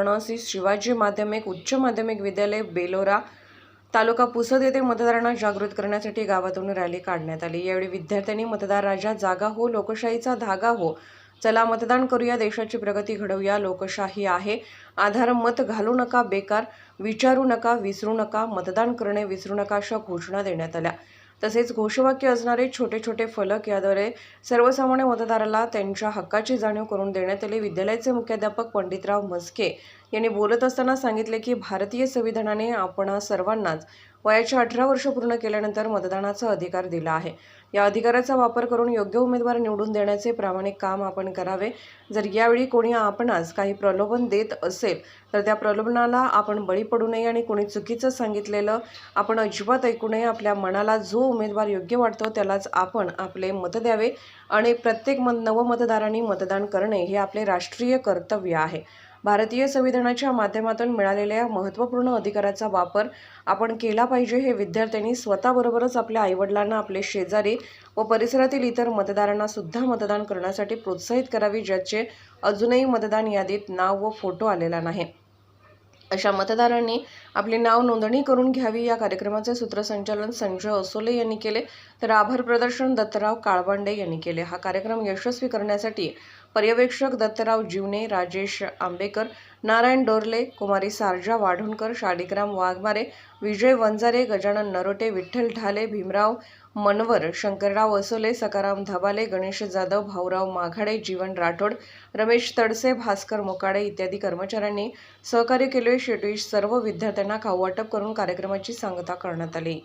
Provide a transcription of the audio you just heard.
पणसी शिवाजी माध्यमिक उच्च माध्यमिक विद्यालय बेलोरा तालुका पुसद येथे मतदारांना जागृत करण्यासाठी गावातून रॅली काढण्यात आली. यावेळी विद्यार्थ्यांनी मतदार राजा जागा हो लोकशाहीचा धागा हो चला मतदान करूया देशाची प्रगती घडवूया लोकशाही आहे. आधार मत घालू नका बेकार विचारू नका विसरू नका मतदान करणे विसरू नका अशा घोषणा देण्यात आल्या. तसेच घोषवाक्य असणारे छोटे छोटे फलक याद्वारे सर्वसामान्य मतदाराला त्यांच्या हक्काची जाणीव करून देण्यात आली. विद्यालयाचे मुख्याध्यापक पंडितराव म्हस्के यांनी बोलत असताना सांगितले की भारतीय संविधानाने आपण सर्वांनाच वयाच्या अठरा वर्ष पूर्ण केल्यानंतर मतदानाचा अधिकार दिला आहे. या अधिकाराचा वापर करून योग्य उमेदवार निवडून देण्याचे प्रामाणिक काम आपण करावे. जर यावेळी कोणी आपणास काही प्रलोभन देत असेल तर त्या प्रलोभनाला आपण बळी पडू नये आणि कोणी चुकीचं सांगितलेलं आपण अजिबात ऐकू नये. आपल्या मनाला जो उमेदवार योग्य वाटतो त्यालाच आपण आपले मत द्यावे आणि प्रत्येक मत नवमतदारांनी मतदान करणे हे आपले राष्ट्रीय कर्तव्य आहे. भारतीय संविधानाच्या माध्यमातून मिळालेल्या महत्त्वपूर्ण अधिकाराचा वापर आपण केला पाहिजे हे विद्यार्थ्यांनी स्वतःबरोबरच आपल्या आईवडिलांना आपले शेजारी व परिसरातील इतर मतदारांना सुद्धा मतदान करण्यासाठी प्रोत्साहित करावी ज्याचे अजूनही मतदान यादीत नाव व फोटो आलेला नाही. अशा मतदारांनी आपली नाव नोंदणी करून घ्यावी. या कार्यक्रमाचे सूत्रसंचालन संजय असोले यांनी केले. तर आभार प्रदर्शन दत्तराव काळबांडे यांनी केले. हा कार्यक्रम यशस्वी करण्यासाठी पर्यवेक्षक दत्तराव जीवने राजेश आंबेकर नारायण डोरले कुमारी सारजा वाढुणकर शालिग्राम वाघमारे विजय वंजारे गजानन नरोटे विठ्ठल ढाले भीमराव मनवर शंकरराव असोले सकाराम धबाले गणेश जाधव भाऊराव माघाडे जीवन राठोड रमेश तडसे भास्कर मोकाडे इत्यादी कर्मचाऱ्यांनी सहकार्य केले. शेवटी सर्व विद्यार्थ्यांना खाऊ वाटप करून कार्यक्रमाची सांगता करण्यात आली.